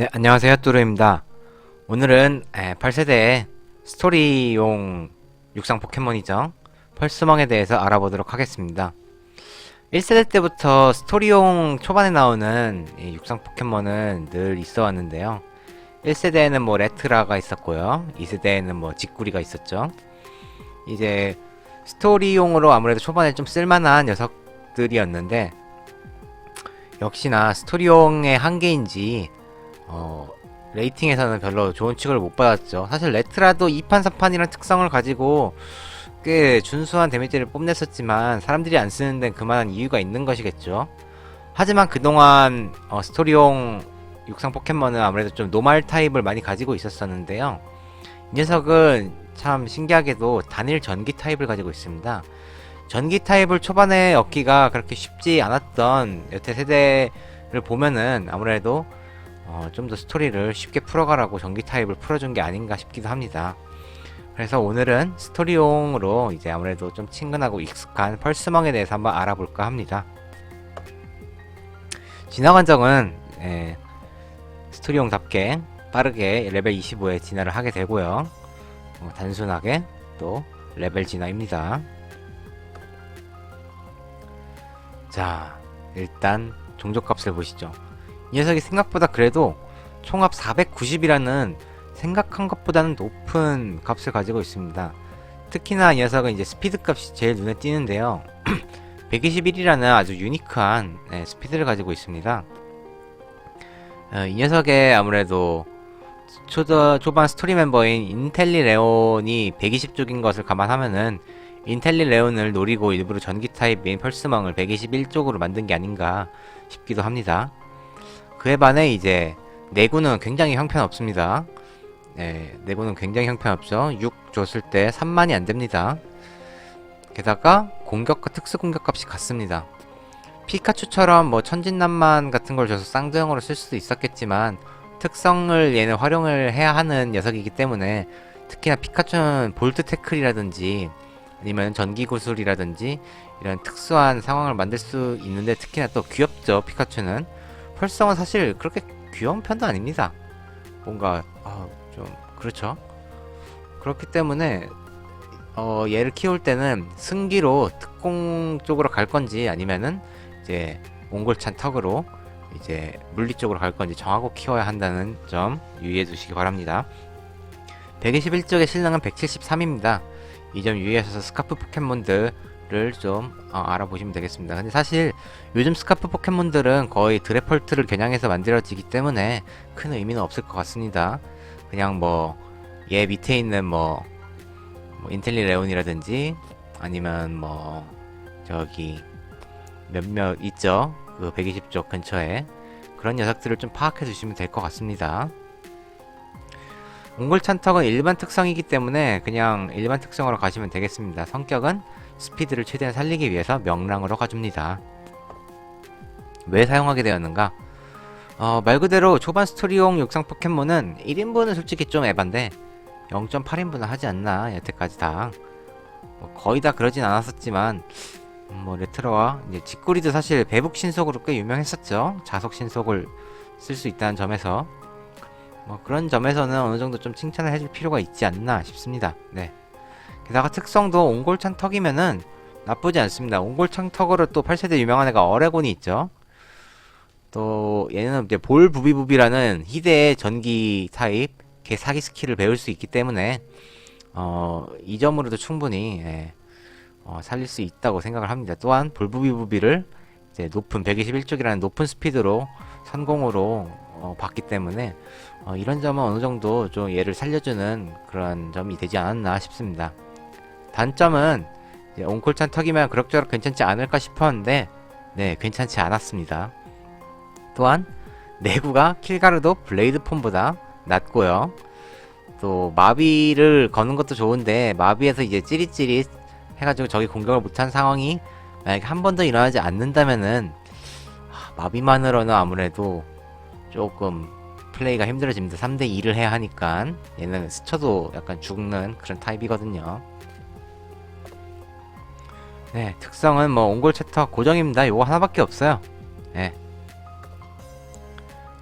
네, 안녕하세요. 뚜루입니다. 오늘은 8세대의 스토리용 육상 포켓몬이죠. 펄스멍에 대해서 알아보도록 하겠습니다. 1세대 때부터 스토리용 초반에 나오는 이 육상 포켓몬은 늘 있어 왔는데요. 1세대에는 뭐 레트라가 있었고요. 2세대에는 뭐 직구리가 있었죠. 이제 스토리용으로 아무래도 초반에 좀 쓸만한 녀석들이었는데 역시나 스토리용의 한계인지 어, 레이팅에서는 별로 좋은 취급을 못 받았죠. 사실 레트라도 2판 3판이란 특성을 가지고 꽤 준수한 데미지를 뽐냈었지만 사람들이 안 쓰는 데는 그만한 이유가 있는 것이겠죠. 하지만 그동안 어, 스토리용 육상 포켓몬은 아무래도 좀 노말 타입을 많이 가지고 있었었는데요. 이 녀석은 참 신기하게도 단일 전기 타입을 가지고 있습니다. 전기 타입을 초반에 얻기가 그렇게 쉽지 않았던 여태 세대를 보면은 아무래도 어, 좀 더 스토리를 쉽게 풀어가라고 전기 타입을 풀어준 게 아닌가 싶기도 합니다. 그래서 오늘은 스토리용으로 이제 아무래도 좀 친근하고 익숙한 펄스멍에 대해서 한번 알아볼까 합니다. 진화 관정은 예, 스토리용답게 빠르게 레벨 25에 진화를 하게 되고요. 어, 단순하게 또 레벨 진화입니다. 자, 일단 종족값을 보시죠. 이 녀석이 생각보다 그래도 총합 490이라는 생각한 것보다는 높은 값을 가지고 있습니다. 특히나 이 녀석은 이제 스피드 값이 제일 눈에 띄는데요. 121이라는 아주 유니크한 네, 스피드를 가지고 있습니다. 어, 이 녀석의 아무래도 초더, 초반 스토리 멤버인 인텔리 레온이 120쪽인 것을 감안하면은 인텔리 레온을 노리고 일부러 전기 타입 메인 펄스망을 121쪽으로 만든 게 아닌가 싶기도 합니다. 그에 반해 이제 내구는 굉장히 형편없습니다. 네, 내구는 굉장히 형편없죠. 6 줬을 때 3만이 안 됩니다. 게다가 공격과 특수 공격 값이 같습니다. 피카츄처럼 뭐 천진난만 같은 걸 줘서 쌍두형으로 쓸 수도 있었겠지만 특성을 얘는 활용을 해야 하는 녀석이기 때문에 특히나 피카츄는 볼트 태클이라든지 아니면 전기 구슬이라든지 이런 특수한 상황을 만들 수 있는데 특히나 또 귀엽죠 피카츄는 펄성은 사실 그렇게 귀여운 편도 아닙니다. 뭔가 어, 좀 그렇죠. 그렇기 때문에 어, 얘를 키울 때는 승기로 특공 쪽으로 갈 건지 아니면은 이제 몽골찬 턱으로 이제 물리 쪽으로 갈 건지 정하고 키워야 한다는 점 유의해 두시기 바랍니다. 121쪽의 실능은 173입니다. 이 점 유의하셔서 스카프 포켓몬들 을좀 어, 알아보시면 되겠습니다. 근데 사실 요즘 스카프 포켓몬들은 거의 드래펄트를 겨냥해서 만들어지기 때문에 큰 의미는 없을 것 같습니다. 그냥 뭐 얘 밑에 있는 뭐, 뭐 인텔리 레온이라든지 아니면 뭐 저기 몇몇 있죠. 그 120쪽 근처에 그런 녀석들을 좀 파악해 주시면 될 것 같습니다. 몽골 찬턱은 일반 특성이기 때문에 그냥 일반 특성으로 가시면 되겠습니다. 성격은 스피드를 최대한 살리기 위해서 명랑으로 가줍니다. 왜 사용하게 되었는가? 어, 말 그대로 초반 스토리용 육상 포켓몬은 1인분은 솔직히 좀 에반데 0.8인분은 하지 않나 여태까지 다. 뭐 거의 다 그러진 않았었지만 음, 뭐 레트로와 이제 직구리도 사실 배북 신속으로 꽤 유명했었죠. 자속 신속을 쓸 수 있다는 점에서. 뭐 그런 점에서는 어느 정도 좀 칭찬을 해줄 필요가 있지 않나 싶습니다. 네 게다가 특성도 옹골창 턱이면은 나쁘지 않습니다 옹골창 턱으로 또 8세대 유명한 애가 어레곤이 있죠 또 얘는 이제 볼 부비부비라는 희대의 전기 타입 개 사기 스킬을 배울 수 있기 때문에 어, 이 점으로도 충분히 예, 어, 살릴 수 있다고 생각을 합니다. 또한 볼부비부비를 이제 높은 121쪽이라는 높은 스피드로 선공으로 어, 봤기 때문에 어, 이런 점은 어느 정도 좀 얘를 살려주는 그런 점이 되지 않았나 싶습니다. 단점은 이제 온콜 찬 턱이면 그럭저럭 괜찮지 않을까 싶었는데 네 괜찮지 않았습니다. 또한 내구가 킬가르도 블레이드 폼보다 낮고요. 또 마비를 거는 것도 좋은데 마비에서 이제 찌릿찌릿 해가지고 적이 공격을 못한 상황이 만약에 한 번 더 일어나지 않는다면은 하, 마비만으로는 아무래도 조금 플레이가 힘들어집니다. 3대 2를 해야 하니까 얘는 스쳐도 약간 죽는 그런 타입이거든요. 네, 특성은 뭐 옹골 챕터 고정입니다. 요거 하나밖에 없어요. 네.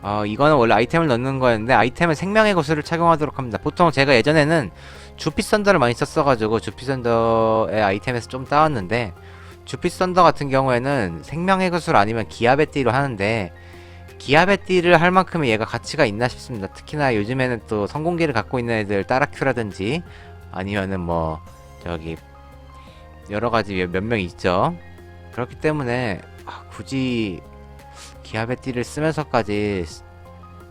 어, 이거는 원래 아이템을 넣는 거였는데 아이템은 생명의 구슬을 착용하도록 합니다. 보통 제가 예전에는 주피 썬더를 많이 썼어가지고 주피 썬더의 아이템에서 좀 따왔는데 주피 썬더 같은 경우에는 생명의 구슬 아니면 기압의 띠로 하는데 기압의 띠를 할 만큼의 얘가 가치가 있나 싶습니다. 특히나 요즘에는 또 성공기를 갖고 있는 애들 따라큐라든지 아니면은 뭐 저기 여러 가지 몇 명 있죠. 그렇기 때문에 아, 굳이 띠를 쓰면서까지 쓰-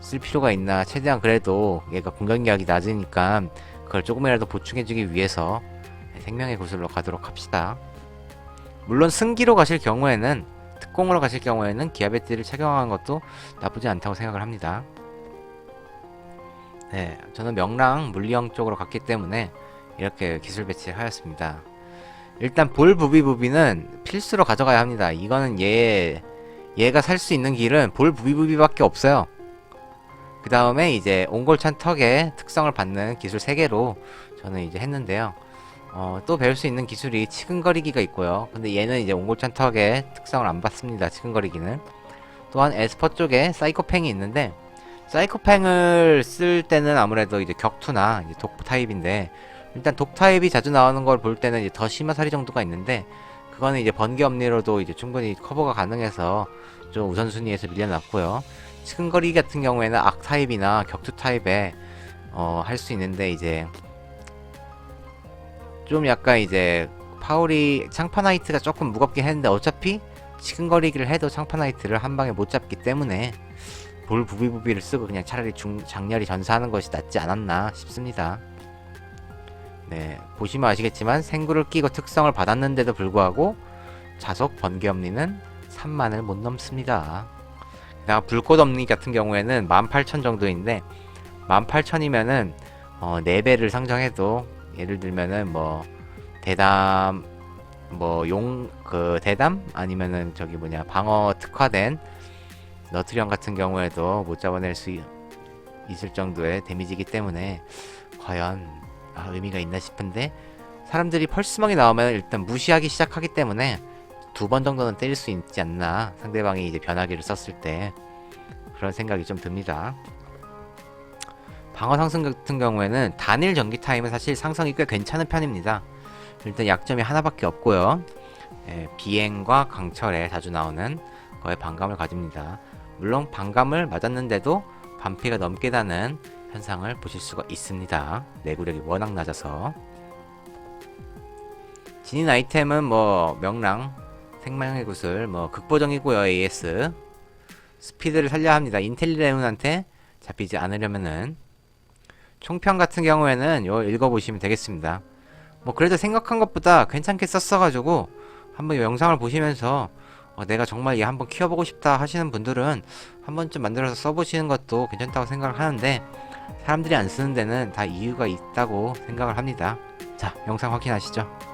쓸 필요가 있나. 최대한 그래도 얘가 공격력이 낮으니까 그걸 조금이라도 보충해주기 위해서 생명의 구슬로 가도록 합시다. 물론 승기로 가실 경우에는 특공으로 가실 경우에는 띠를 착용하는 것도 나쁘지 않다고 생각을 합니다. 네 저는 명랑 물리형 쪽으로 갔기 때문에 이렇게 기술 배치를 하였습니다 일단 볼 부비부비는 필수로 가져가야 합니다 이거는 얘 얘가 살 수 있는 길은 볼 부비부비밖에 없어요. 그 다음에 이제 옹골찬 턱의 특성을 받는 기술 3개로 저는 이제 했는데요. 어, 또 배울 수 있는 기술이 치근거리기가 있고요. 근데 얘는 이제 옹골찬 턱의 특성을 안 받습니다. 치근거리기는. 또한 에스퍼 쪽에 사이코팽이 있는데 사이코팽을 쓸 때는 아무래도 이제 격투나 이제 독 타입인데 일단 독 타입이 자주 나오는 걸 볼 때는 더 심화사리 정도가 있는데 그거는 이제 번개 엄리로도 이제 충분히 커버가 가능해서 좀 우선순위에서 밀려났고요. 치근거리 같은 경우에는 악 타입이나 격투 타입에 어, 할 수 있는데 이제 좀 약간 이제 파울이 창파나이트가 조금 무겁긴 했는데 어차피 치근거리기를 해도 창파나이트를 한 방에 못 잡기 때문에 볼 부비부비를 쓰고 그냥 차라리 중, 장렬히 전사하는 것이 낫지 않았나 싶습니다. 네, 보시면 아시겠지만 생구를 끼고 특성을 받았는데도 불구하고 자석 번개 엄니는 3만을 못 넘습니다. 나 불꽃 엄니 같은 경우에는 18,000 정도인데 18,000이면은 어, 4배를 상정해도 예를 들면은 뭐 대담 뭐 용 그 대담 아니면은 저기 뭐냐 방어 특화된 너트리언 같은 경우에도 못 잡아낼 수 있을 정도의 데미지이기 때문에 과연 아, 의미가 있나 싶은데 사람들이 펄스망이 나오면 일단 무시하기 시작하기 때문에 두 번 정도는 때릴 수 있지 않나 상대방이 이제 변화기를 썼을 때 그런 생각이 좀 듭니다. 방어 상승 같은 경우에는 단일 전기 타임은 사실 상성이 꽤 괜찮은 편입니다. 일단 약점이 하나밖에 없고요. 예, 비행과 강철에 자주 나오는 거에 반감을 가집니다. 물론 반감을 맞았는데도 반피가 넘게 다는 현상을 보실 수가 있습니다. 내구력이 워낙 낮아서 진인 아이템은 뭐 명랑, 생명의 구슬, 뭐 극보정이고요 AS 스피드를 살려야 합니다. 인텔리레온한테 잡히지 않으려면은 총평 같은 경우에는 요 읽어보시면 되겠습니다. 뭐 그래도 생각한 것보다 괜찮게 썼어가지고 한번 이 영상을 보시면서 어, 내가 정말 얘 한번 키워보고 싶다 하시는 분들은 한 번쯤 만들어서 써보시는 것도 괜찮다고 생각을 하는데 사람들이 안 쓰는 데는 다 이유가 있다고 생각을 합니다. 자, 영상 확인하시죠.